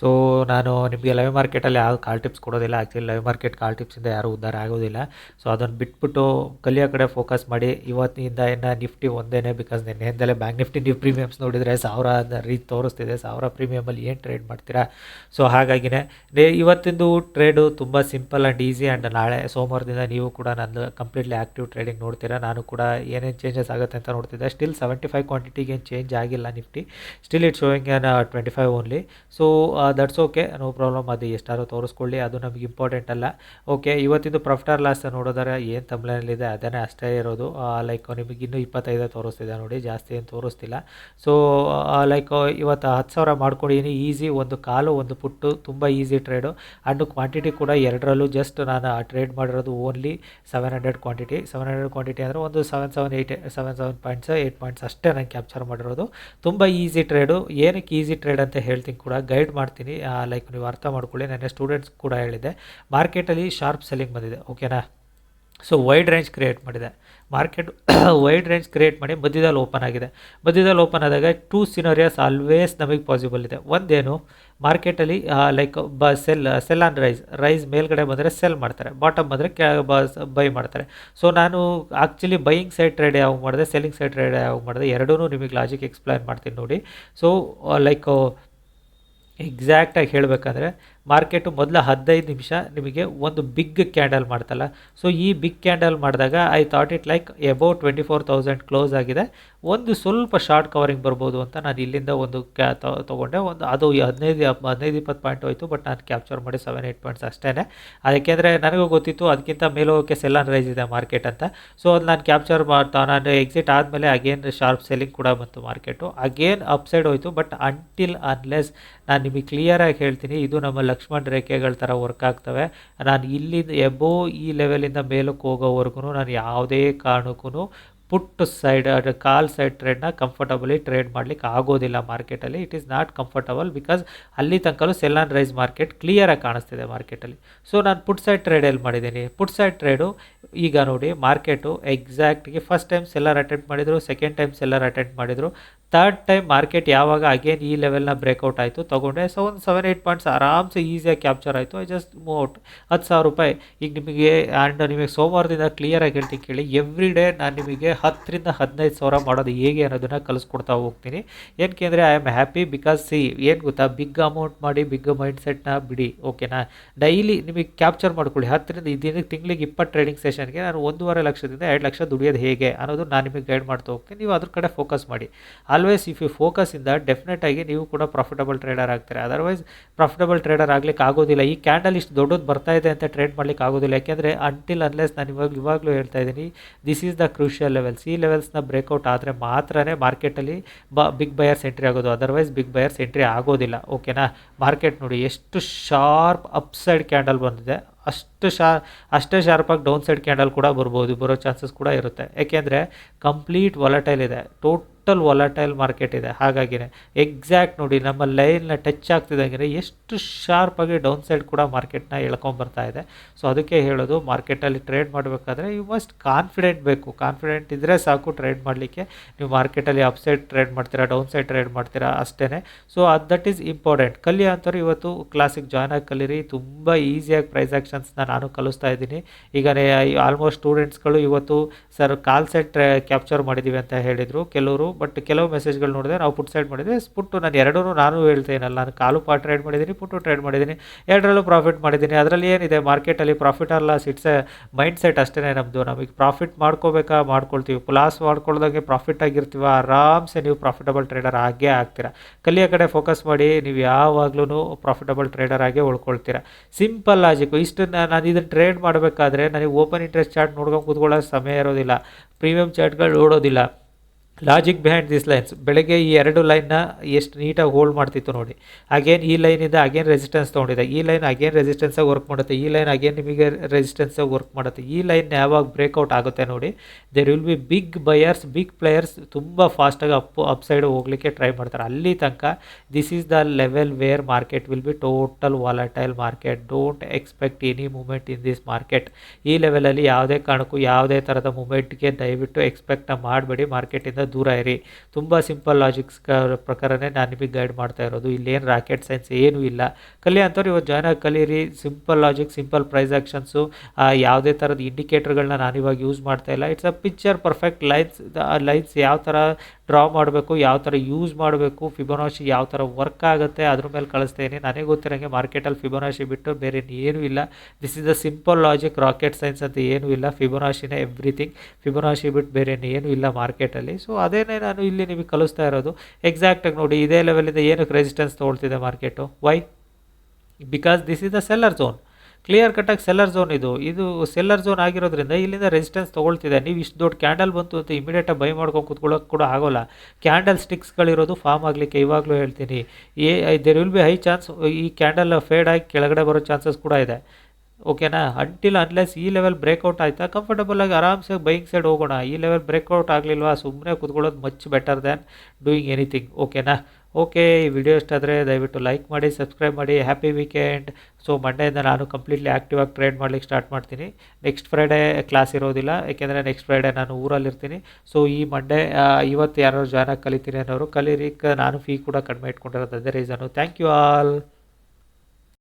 So ನಾನು ನಿಮಗೆ live ಮಾರ್ಕೆಟಲ್ಲಿ ಯಾವ ಕಾಲ್ ಟಿಪ್ಸ್ ಕೊಡೋದಿಲ್ಲ. ಆ್ಯಕ್ಚುಲಿ ಲೈವ್ ಮಾರ್ಕೆಟ್ ಕಾಲ್ ಟಿಪ್ಸಿಂದ ಯಾರೂ ಉದ್ಧಾರ ಆಗೋದಿಲ್ಲ. ಸೊ ಅದನ್ನು ಬಿಟ್ಬಿಟ್ಟು ಕಲಿಯೋ ಕಡೆ ಫೋಕಸ್ ಮಾಡಿ. ಇವತ್ತಿನಿಂದ ಇನ್ನು ನಿಫ್ಟಿ ಒಂದೇ ಬಿಕಾಸ್ ನಿನ್ನೆಯಿಂದಲೇ ಬ್ಯಾಂಕ್ ನಿಫ್ಟಿ ನೀವು ಪ್ರೀಮಿಯಮ್ಸ್ ನೋಡಿದರೆ ಸಾವಿರ ರೀತಿ ತೋರಿಸ್ತಿದೆ. ಸಾವಿರ ಪ್ರೀಮಿಯಮಲ್ಲಿ ಏನು ಟ್ರೇಡ್ ಮಾಡ್ತೀರಾ? ಸೊ ಹಾಗಾಗಿನೇ. ಇವತ್ತಿಂದು ಟ್ರೇಡು ತುಂಬ ಸಿಂಪಲ್ ಆ್ಯಂಡ್ ಈಸಿ ಆ್ಯಂಡ್ ನಾಳೆ ಸೋಮವಾರದಿಂದ ನೀವು ಕೂಡ ನಾನು ಕಂಪ್ಲೀಟ್ಲಿ ಆ್ಯಕ್ಟಿವ್ ಟ್ರೇಡಿಂಗ್ ನೋಡ್ತೀರಾ. ನಾನು ಕೂಡ ಏನೇನು ಚೇಂಜಸ್ ಆಗುತ್ತೆ ಅಂತ ನೋಡ್ತಿದ್ದೆ. ಸ್ಟಿಲ್ ಸೆವೆಂಟಿ ಫೈವ್ ಕ್ವಾಂಟಿಟಿಗೆ ಏನು ಚೇಂಜ್ ಆಗಿಲ್ಲ Nifty still it showing on twenty five only so that's okay no problem ಅದು ಎಷ್ಟಾದ್ರು ತೋರಿಸ್ಕೊಳ್ಳಿ. ಅದು ನಮಗೆ ಇಂಪಾರ್ಟೆಂಟ್ ಅಲ್ಲ. ಓಕೆ ಇವತ್ತಿದ್ದು ಪ್ರಾಫಿಟ್ ಆರ್ ಲಾಸ್ ನೋಡೋದಾರೆ ಏನು ತಮ್ಲೈನಲ್ಲಿದೆ ಅದನ್ನೇ ಅಷ್ಟೇ ಇರೋದು. ಲೈಕ್ ನಿಮಗೆ ಇನ್ನೂ ಇಪ್ಪತ್ತೈದು ತೋರಿಸ್ತಿದೆ ನೋಡಿ. ಜಾಸ್ತಿ ಏನು ತೋರಿಸ್ತಿಲ್ಲ. ಸೊ ಲೈಕ್ ಇವತ್ತು ಹತ್ತು ಸಾವಿರ ಮಾಡ್ಕೊಂಡಿದ್ದೀನಿ ಈಸಿ ಒಂದು ಕಾಲು, ಒಂದು ಪುಟ್ಟು. ತುಂಬ ಈಸಿ ಟ್ರೇಡು ಆ್ಯಂಡ್ ಕ್ವಾಂಟಿಟಿ ಕೂಡ ಎರಡರಲ್ಲೂ ಜಸ್ಟ್ ನಾನು ಟ್ರೇಡ್ ಮಾಡಿರೋದು only seven hundred quantity seven hundred quantity ಅಂದರೆ ಒಂದು seven seven eight seven seven points eight points ಅಷ್ಟೇ ನಾನು ಕ್ಯಾಪ್ಚರ್ ಮಾಡಿರೋದು. ತುಂಬ ಈಸಿ ಟ್ರೇಡು ಏನಕ್ಕೆ ಈಸಿ ಟ್ರೇಡ್ ಅಂತ ಹೇಳ್ತೀನಿ ಕೂಡ. ಗೈಡ್ ಮಾಡ್ತೀನಿ. ಲೈಕ್ ನೀವು ಅರ್ಥ ಮಾಡ್ಕೊಳ್ಳಿ. ನನ್ನ ಸ್ಟೂಡೆಂಟ್ಸ್ ಕೂಡ ಹೇಳಿದೆ ಮಾರ್ಕೆಟಲ್ಲಿ ಶಾರ್ಪ್ ಸೆಲ್ಲಿಂಗ್ ಬಂದಿದೆ. ಓಕೆನಾ ಸೊ ವೈಡ್ ರೇಂಜ್ ಕ್ರಿಯೇಟ್ ಮಾಡಿದೆ. ಮಾರ್ಕೆಟ್ ವೈಡ್ ರೇಂಜ್ ಕ್ರಿಯೇಟ್ ಮಾಡಿ ಮಧ್ಯದಲ್ಲಿ ಓಪನ್ ಆಗಿದೆ. ಮಧ್ಯದಲ್ಲಿ ಓಪನ್ ಆದಾಗ ಟೂ ಸಿನೋರಿಯಾಸ್ ಆಲ್ವೇಸ್ ನಮಗೆ ಪಾಸಿಬಲ್ ಇದೆ. ಒಂದೇನು ಮಾರ್ಕೆಟಲ್ಲಿ ಲೈಕ್ ಬ sell sell on rise rise ಮೇಲ್ಗಡೆ ಬಂದರೆ ಸೆಲ್ ಮಾಡ್ತಾರೆ. ಬಾಟಮ್ ಬಂದರೆ ಕ್ಯಾ ಬೈ ಮಾಡ್ತಾರೆ. ಸೊ ನಾನು ಆ್ಯಕ್ಚುಲಿ ಬೈಯಿಂಗ್ ಸೈಡ್ ಟ್ರೇಡ್ ಯಾವಾಗ ಮಾಡಿದೆ ಸೆಲ್ಲಿಂಗ್ ಸೈಡ್ ಟ್ರೇಡ್ ಯಾವಾಗ ಮಾಡಿದೆ ಎರಡೂ ನಿಮಗೆ ಲಾಜಿಕ್ ಎಕ್ಸ್ಪ್ಲೈನ್ ಮಾಡ್ತೀನಿ ನೋಡಿ. ಸೊ ಲೈಕ್ ಎಕ್ಸಾಕ್ಟಾಗಿ ಹೇಳಬೇಕಂದ್ರೆ ಮಾರ್ಕೆಟು ಮೊದಲ ಹದಿನೈದು ನಿಮಿಷ ನಿಮಗೆ ಒಂದು ಬಿಗ್ ಕ್ಯಾಂಡಲ್ ಮಾಡ್ತಲ್ಲ. ಸೊ ಈ ಬಿಗ್ ಕ್ಯಾಂಡಲ್ ಮಾಡಿದಾಗ I thought it like above twenty four thousand close ಆಗಿದೆ. ಒಂದು ಸ್ವಲ್ಪ ಶಾರ್ಟ್ ಕವರಿಂಗ್ ಬರ್ಬೋದು ಅಂತ ನಾನು ಇಲ್ಲಿಂದ ಒಂದು ಕ್ಯಾ ತೊಗೊಂಡೆ. ಒಂದು ಅದು ಹದಿನೈದು ಹದಿನೈದು ಇಪ್ಪತ್ತು ಪಾಯಿಂಟ್ ಹೋಯಿತು ಬಟ್ ನಾನು ಕ್ಯಾಪ್ಚರ್ ಮಾಡಿ ಸೆವೆನ್ ಏಯ್ಟ್ ಪಾಯಿಂಟ್ಸ್ ಅಷ್ಟೇ ಅದಕ್ಕೆಂದರೆ ನನಗೂ ಗೊತ್ತಿತ್ತು ಅದಕ್ಕಿಂತ ಮೇಲೆ ಸೆಲ್ ಆನ್ ರೈಸ್ ಇದೆ ಮಾರ್ಕೆಟ್ ಅಂತ. ಸೊ ಅದು ನಾನು ಕ್ಯಾಪ್ಚರ್ ಮಾಡ್ತಾ ನಾನು ಎಕ್ಸಿಟ್ ಆದಮೇಲೆ ಅಗೇನ್ ಶಾರ್ಪ್ ಸೆಲ್ಲಿಂಗ್ ಕೂಡ ಬಂತು ಮಾರ್ಕೆಟು ಅಗೇನ್ ಅಪ್ಸೈಡ್ ಹೋಯಿತು ಬಟ್ ಅಂಟಿಲ್ ಅನ್ಲೆಸ್ ನಾನು ನಿಮಗೆ ಕ್ಲಿಯರಾಗಿ ಹೇಳ್ತೀನಿ, ಇದು ನಮ್ಮ ಲಕ್ಷ್ಮಣ್ ರೇಖೆಗಳ ಥರ ವರ್ಕ್ ಆಗ್ತವೆ. ನಾನು ಇಲ್ಲಿಂದ ಎಬೋ ಈ ಲೆವೆಲಿಂದ ಮೇಲಕ್ಕೆ ಹೋಗೋವರೆಗೂ ನಾನು ಯಾವುದೇ ಕಾರಣಕ್ಕೂ ಪುಟ್ ಸೈಡ್ ಅದು ಕಾಲ್ ಸೈಡ್ ಟ್ರೇಡ್ನ ಕಂಫರ್ಟಬಲಿ ಟ್ರೇಡ್ ಮಾಡಲಿಕ್ಕೆ ಆಗೋದಿಲ್ಲ ಮಾರ್ಕೆಟಲ್ಲಿ it is not comfortable because ಅಲ್ಲಿ ತನಕಲೂ ಸೆಲ್ ಆ್ಯಂಡ್ ರೈಸ್ ಮಾರ್ಕೆಟ್ ಕ್ಲಿಯರಾಗಿ ಕಾಣಿಸ್ತಿದೆ ಮಾರ್ಕೆಟಲ್ಲಿ ಸೊ ನಾನು ಪುಟ್ ಸೈಡ್ ಟ್ರೇಡ್ ಎಲ್ಲಿ ಮಾಡಿದ್ದೀನಿ? ಪುಟ್ ಸೈಡ್ ಟ್ರೇಡು ಈಗ ನೋಡಿ ಮಾರ್ಕೆಟು ಎಕ್ಸಾಕ್ಟ್ಗೆ ಫಸ್ಟ್ ಟೈಮ್ ಸೆಲ್ಲರ್ ಅಟೆಂಪ್ಟ್ ಮಾಡಿದರು ಸೆಕೆಂಡ್ ಟೈಮ್ ಸೆಲ್ಲರ್ ಅಟೆಂಪ್ಟ್ ಮಾಡಿದರು. ಥರ್ಡ್ ಟೈಮ್ ಮಾರ್ಕೆಟ್ ಯಾವಾಗ ಅಗೇನ್ ಈ ಲೆವೆಲ್ನ ಬ್ರೇಕ್ಔಟ್ ಆಯಿತು ತೊಗೊಂಡೆ. ಸೊ ಒಂದು ಸೆವೆನ್ ಏಯ್ಟ್ ಪಾಯಿಂಟ್ಸ್ ಆರಾಮ್ಸೆ ಈಸಿಯಾಗಿ ಕ್ಯಾಪ್ಚರ್ ಆಯಿತು. ಐ ಜಸ್ಟ್ ಮೂವ್ ಔಟ್ ಹತ್ತು ಸಾವಿರ ರೂಪಾಯಿ. ಈಗ ನಿಮಗೆ ಆ್ಯಂಡ್ ನಿಮಗೆ ಸೋಮವಾರದಿಂದ ಕ್ಲಿಯರಾಗಿ ಹೇಳ್ತೀನಿ ಕೇಳಿ. ಎವ್ರಿ ಡೇ ನಾನು ನಿಮಗೆ ಹತ್ತರಿಂದ ಹದಿನೈದು ಸಾವಿರ ಮಾಡೋದು ಹೇಗೆ ಅನ್ನೋದನ್ನು ಕಲಿಸ್ಕೊಡ್ತಾ ಹೋಗ್ತೀನಿ. ಏನಕ್ಕೆ ಅಂದರೆ I am happy because see ಏನು ಗೊತ್ತಾ? ಬಿಗ್ ಅಮೌಂಟ್ ಮಾಡಿ ಬಿಗ್ ಮೈಂಡ್ ಸೆಟ್ನ ಬಿಡಿ. ಓಕೆನಾ ಡೈಲಿ ನಿಮಗೆ ಕ್ಯಾಪ್ಚರ್ ಮಾಡ್ಕೊಳ್ಳಿ. ಹತ್ತರಿಂದ ದಿನಕ್ಕೆ ತಿಂಗಳಿಗೆ ಇಪ್ಪತ್ತು ಟ್ರೇಡಿಂಗ್ ಸೆಷನ್ಗೆ ನಾನು ಒಂದೂವರೆ ಲಕ್ಷದಿಂದ ಎರಡು ಲಕ್ಷ ದುಡಿಯೋದು ಹೇಗೆ ಅನ್ನೋದು ನಾನು ನಿಮಗೆ ಗೈಡ್ ಮಾಡ್ತಾ ಹೋಗ್ತೀನಿ. ನೀವು ಅದ್ರ ಕಡೆ ಫೋಕಸ್ ಮಾಡಿ. ಆಲ್ವೇಸ್ ಇಫ್ ಯು ಫೋಕಸ್ ಇಂದ ಡೆಫಿನೆಟ್ ಆಗಿ ನೀವು ಕೂಡ ಪ್ರಾಫಿಟಬಲ್ ಟ್ರೇಡರ್ ಆಗ್ತಾರೆ. ಅದರ್ವೈಸ್ ಪ್ರಾಫಿಟಬಲ್ ಟ್ರೇಡರ್ ಆಗ್ಲಿಕ್ಕೆ ಆಗೋದಿಲ್ಲ. ಈ ಕ್ಯಾಂಡಲ್ ಇಷ್ಟು ದೊಡ್ಡದು ಬರ್ತಾ ಇದೆ ಅಂತ ಟ್ರೇಡ್ ಮಾಡ್ಲಿಕ್ಕೆ ಆಗೋದಿಲ್ಲ. ಯಾಕೆಂದರೆ ಅಂಟಿಲ್ ಅನ್ಲೆಸ್ ನಾನು ಇವಾಗ, ಇವಾಗಲೂ ಹೇಳ್ತಾ ಇದ್ದೀನಿ this is the crucial levels ಈ ಲೆವೆಲ್ಸ್ನ ಬ್ರೇಕ್ಔಟ್ ಆದರೆ ಮಾತ್ರನೇ ಮಾರ್ಕೆಟಲ್ಲಿ ಬ ಬಿಗ್ ಬಯರ್ಸ್ ಎಂಟ್ರಿ ಆಗೋದು. ಅದರ್ವೈಸ್ ಬಿಗ್ ಬಯರ್ಸ್ ಎಂಟ್ರಿ ಆಗೋದಿಲ್ಲ. ಓಕೆನಾ ಮಾರ್ಕೆಟ್ ನೋಡಿ, ಎಷ್ಟು ಶಾರ್ಪ್ ಅಪ್ಸೈಡ್ ಕ್ಯಾಂಡಲ್ ಬಂದಿದೆ. ಅಷ್ಟು ಶಾ, ಅಷ್ಟೇ ಶಾರ್ಪಾಗಿ ಡೌನ್ ಸೈಡ್ ಕ್ಯಾಂಡಲ್ ಕೂಡ ಬರ್ಬೋದು. ಬರೋ ಚಾನ್ಸಸ್ ಕೂಡ ಇರುತ್ತೆ. ಯಾಕೆಂದರೆ ಕಂಪ್ಲೀಟ್ ವಾಲಟೈಲ್ ಇದೆ. ಟೋಟಲ್ ವಾಲಟೈಲ್ ಮಾರ್ಕೆಟ್ ಇದೆ. ಹಾಗಾಗಿನೇ ಎಕ್ಸಾಕ್ಟ್ ನೋಡಿ ನಮ್ಮ ಲೈನ್ನ ಟಚ್ ಆಗ್ತಿದ್ದಂಗೆ ಎಷ್ಟು ಶಾರ್ಪಾಗಿ ಡೌನ್ ಸೈಡ್ ಕೂಡ ಮಾರ್ಕೆಟ್ನ ಎಳ್ಕೊಂಬರ್ತಾ ಇದೆ. ಸೊ ಅದಕ್ಕೆ ಹೇಳೋದು ಮಾರ್ಕೆಟಲ್ಲಿ ಟ್ರೇಡ್ ಮಾಡಬೇಕಾದ್ರೆ ಯು ಮಸ್ಟ್ ಕಾನ್ಫಿಡೆಂಟ್ ಬೇಕು. ಕಾನ್ಫಿಡೆಂಟ್ ಇದ್ದರೆ ಸಾಕು ಟ್ರೇಡ್ ಮಾಡಲಿಕ್ಕೆ. ನೀವು ಮಾರ್ಕೆಟಲ್ಲಿ ಅಪ್ ಸೈಡ್ ಟ್ರೇಡ್ ಮಾಡ್ತೀರಾ ಡೌನ್ ಸೈಡ್ ಟ್ರೇಡ್ ಮಾಡ್ತೀರಾ ಅಷ್ಟೇ ಸೊ ಅದು ದಟ್ ಈಸ್ ಇಂಪಾರ್ಟೆಂಟ್ ಕಲಿ ಅಂತಾರೆ ಇವತ್ತು ಕ್ಲಾಸಿಗೆ ಜಾಯ್ನ್ ಆಗಿ ಕಲೀರಿ. ತುಂಬ ಈಸಿಯಾಗಿ ಪ್ರೈಸ್ ಆ್ಯಕ್ಷನ್ಸ್ನ ನಾನು ಕಲಿಸ್ತಾ ಇದ್ದೀನಿ. ಈಗ ಆಲ್ಮೋಸ್ಟ್ ಸ್ಟೂಡೆಂಟ್ಸ್ಗಳು ಇವತ್ತು ಸರ್ ಕಾಲ್ ಸೆಟ್ ಕ್ಯಾಪ್ಚರ್ ಮಾಡಿದ್ದೀವಿ ಅಂತ ಹೇಳಿದರು. ಕೆಲವರು ಬಟ್ ಕೆಲವು ಮೆಸೇಜ್ಗಳು ನೋಡಿದೆ ನಾವು ಪುಟ್ ಸೈಡ್ ಮಾಡಿದ್ವಿ. ಪುಟ್ಟು ನಾನು ಎರಡೂ ನಾನು ಹೇಳ್ತೇನಲ್ಲ. ನಾನು ಕಾಲು ಪಾ ಟ್ರೇಡ್ ಮಾಡಿದ್ದೀನಿ ಪುಟ್ಟು ಟ್ರೇಡ್ ಮಾಡಿದ್ದೀನಿ. ಎರಡರಲ್ಲೂ ಪ್ರಾಫಿಟ್ ಮಾಡಿದ್ದೀನಿ. ಅದರಲ್ಲಿ ಏನಿದೆ? ಮಾರ್ಕೆಟಲ್ಲಿ profit loss it's a mind set ಅಷ್ಟೇ ನಮ್ಮದು ನಮಗೆ ಪ್ರಾಫಿಟ್ ಮಾಡ್ಕೋಬೇಕಾ? ಮಾಡ್ಕೊಳ್ತೀವಿ. ಲಾಸ್ ಮಾಡ್ಕೊಳ್ದಂಗೆ ಪ್ರಾಫಿಟ್ ಆಗಿರ್ತೀವ? ಆರಾಮ್ಸೆ ನೀವು ಪ್ರಾಫಿಟಬಲ್ ಟ್ರೇಡರ್ ಆಗೇ ಆಗ್ತೀರಾ. ಕಲಿಯ ಕಡೆ ಫೋಕಸ್ ಮಾಡಿ ನೀವು ಯಾವಾಗಲೂ ಪ್ರಾಫಿಟಬಲ್ ಟ್ರೇಡರ್ ಆಗೇ ಉಳ್ಕೊಳ್ತೀರಾ. ಸಿಂಪಲ್ ಲಾಜಿಕ್ ಇಷ್ಟು ನಾನು ಇದನ್ನು ಟ್ರೇಡ್ ಮಾಡಬೇಕಾದ್ರೆ, ನನಗೆ ಓಪನ್ ಇಂಟ್ರೆಸ್ಟ್ ಚಾರ್ಟ್ ನೋಡ್ಕೊಂಡು ಕೂತ್ಕೊಳ್ಳೋ ಸಮಯ ಇರೋದಿಲ್ಲ. ಪ್ರೀಮಿಯಂ ಚಾರ್ಟ್ಗಳು ನೋಡೋದಿಲ್ಲ. ಲಾಜಿಕ್ ಬಿಹೈಂಡ್ ದಿಸ್ ಲೈನ್ಸ್ ಬೆಳಗ್ಗೆ ಈ ಎರಡು ಲೈನ್ನ ಎಷ್ಟು ನೀಟಾಗಿ ಹೋಲ್ಡ್ ಮಾಡ್ತಿತ್ತು ನೋಡಿ. ಅಗೇನ್ ಈ ಲೈನಿಂದ ಅಗೇನ್ ರೆಸಿಸ್ಟೆನ್ಸ್ ತೊಗೊಂಡಿದೆ. ಈ ಲೈನ್ ಅಗೇನ್ ರೆಸಿಸ್ಟೆನ್ಸಾಗಿ ವರ್ಕ್ ಮಾಡುತ್ತೆ. ಈ ಲೈನ್ ಅಗೇನ್ ನಿಮಗೆ ರೆಸಿಸ್ಟೆನ್ಸಾಗಿ ವರ್ಕ್ ಮಾಡುತ್ತೆ. ಈ ಲೈನ್ ಯಾವಾಗ ಬ್ರೇಕ್ಔಟ್ ಆಗುತ್ತೆ ನೋಡಿ there will be big buyers big players ತುಂಬ ಫಾಸ್ಟಾಗಿ ಅಪ್ ಅಪ್ ಸೈಡ್ ಹೋಗಲಿಕ್ಕೆ ಟ್ರೈ ಮಾಡ್ತಾರೆ. ಅಲ್ಲಿ ತನಕ this is the level where market will be total volatile market don't expect any movement in this market ಈ ಲೆವೆಲಲ್ಲಿ ಯಾವುದೇ ಕಾರಣಕ್ಕೂ ಯಾವುದೇ ಥರದ ಮೂಮೆಂಟ್ಗೆ ದಯವಿಟ್ಟು ಎಕ್ಸ್ಪೆಕ್ಟ್ ಮಾಡಬೇಡಿ. ಮಾರ್ಕೆಟಿಂದ ದೂರ ಇರಿ. ತುಂಬ ಸಿಂಪಲ್ ಲಾಜಿಕ್ಸ್ ಪ್ರಕಾರನೇ ನಾನು ನಿಮಗೆ ಗೈಡ್ ಮಾಡ್ತಾ ಇರೋದು. ಇಲ್ಲೇನು ರಾಕೆಟ್ ಸೈನ್ಸ್ ಏನೂ ಇಲ್ಲ. ಕಲಿ ಅಂತವ್ರು ಇವತ್ತು ಜಾಯ್ನ್ ಆಗಿ ಕಲೀರಿ. Simple logic simple price actions ಯಾವುದೇ ಥರದ ಇಂಡಿಕೇಟರ್ಗಳನ್ನ ನಾನು ಇವಾಗ ಯೂಸ್ ಮಾಡ್ತಾ ಇಲ್ಲ. It's a picture perfect lines lines ಯಾವ ಥರ ಡ್ರಾ ಮಾಡಬೇಕು, ಯಾವ ಥರ ಯೂಸ್ ಮಾಡಬೇಕು ಫಿಬೋನಾಶಿ ಯಾವ ಥರ ವರ್ಕ್ ಆಗುತ್ತೆ ಅದ್ರ ಮೇಲೆ ಕಳಿಸ್ತೇನೆ. ನನಗೆ ಗೊತ್ತಿರೋಂಗೆ ಮಾರ್ಕೆಟಲ್ಲಿ ಫಿಬೊನಾಶಿ ಬಿಟ್ಟು ಬೇರೆ ಏನೂ ಇಲ್ಲ. This is the simple logic rocket science ಅಂತ ಏನೂ ಇಲ್ಲ. ಫಿಬೊನಾಶಿನೇ ಎವ್ರಿಥಿಂಗ್ ಫಿಬೊನಾಶಿ ಬಿಟ್ಟು ಬೇರೆ ಏನೂ ಇಲ್ಲ ಮಾರ್ಕೆಟಲ್ಲಿ ಸೊ ಅದೇನೇ ನಾನು ಇಲ್ಲಿ ನಿಮಗೆ ಕಲಿಸ್ತಾ ಇರೋದು ಎಕ್ಸಾಕ್ಟಾಗಿ ನೋಡಿ, ಇದೇ ಲೆವೆಲಿಂದ ಏನಕ್ಕೆ resistance ತೊಗೊಳ್ತಿದೆ market why because this is the seller zone clear ಕಟ್ಟಾಗಿ ಸೆಲ್ಲರ್ ಝೋನ್ ಇದು. ಇದು ಸೆಲ್ಲರ್ ಝೋನ್ ಆಗಿರೋದ್ರಿಂದ ಇಲ್ಲಿಂದ ರೆಸಿಸ್ಟೆನ್ಸ್ ತೊಗೊಳ್ತಿದೆ. ನೀವು ಇಷ್ಟು ದೊಡ್ಡ ಕ್ಯಾಂಡಲ್ ಬಂತು ಅಂತ ಇಮಿಡಿಯೇಟಾಗಿ ಬೈ ಮಾಡ್ಕೊಂಡು ಕೂತ್ಕೊಳ್ಳೋಕೆ ಕೂಡ ಆಗೋಲ್ಲ. ಕ್ಯಾಂಡಲ್ ಸ್ಟಿಕ್ಸ್ಗಳಿರೋದು ಫಾರ್ಮ್ ಆಗಲಿಕ್ಕೆ ಇವಾಗಲೂ ಹೇಳ್ತೀನಿ. ಏ there will be high chance ಈ ಕ್ಯಾಂಡಲ್ ಫೇಡ್ ಆಗಿ ಕೆಳಗಡೆ ಬರೋ ಚಾನ್ಸಸ್ ಕೂಡ ಇದೆ. ಓಕೆನಾ ಅಂಟಿಲ್ ಅನ್ಲೆಸ್ ಈ ಲೆವೆಲ್ ಬ್ರೇಕ್ಔಟ್ ಆಯಿತಾ? ಕಂಫರ್ಟಬಲ್ ಆಗಿ ಆರಾಮ್ಸೆ ಬೈಕ್ ಸೈಡ್ ಹೋಗೋಣ. ಈ ಲೆವೆಲ್ ಬ್ರೇಕ್ಔಟ್ ಆಗಲಿಲ್ವಾ? ಸುಮ್ಮನೆ ಕೂತ್ಕೊಳ್ಳೋದು much better than doing anything ಓಕೆನಾ ಓಕೆ ಈ ವಿಡಿಯೋ ಇಷ್ಟಾದರೆ ದಯವಿಟ್ಟು ಲೈಕ್ ಮಾಡಿ ಸಬ್ಸ್ಕ್ರೈಬ್ ಮಾಡಿ. ಹ್ಯಾಪಿ ವೀಕೆಂಡ್ ಸೊ ಮಂಡೆಯಿಂದ ನಾನು ಕಂಪ್ಲೀಟ್ಲಿ ಆ್ಯಕ್ಟಿವ್ ಆಗಿ ಟ್ರೇಡ್ ಮಾಡ್ಲಿಕ್ಕೆ ಸ್ಟಾರ್ಟ್ ಮಾಡ್ತೀನಿ. ನೆಕ್ಸ್ಟ್ ಫ್ರೈಡೇ ಕ್ಲಾಸ್ ಇರೋದಿಲ್ಲ. ಏಕೆಂದರೆ ನೆಕ್ಸ್ಟ್ ಫ್ರೈಡೇ ನಾನು ಊರಲ್ಲಿರ್ತೀನಿ. ಸೊ ಈ ಮಂಡೇ ಇವತ್ತು ಯಾರು ಜಾಯ್ನ್ ಆಗಿ ಕಲಿತೀನಿ ಅನ್ನೋರು ಕಲೀರಿ. ನಾನು ಫೀ ಕೂಡ ಕಡಿಮೆ ಇಟ್ಕೊಂಡಿರೋದು. ಅದೇ ರೀಸನು ಥ್ಯಾಂಕ್ ಯು ಆಲ್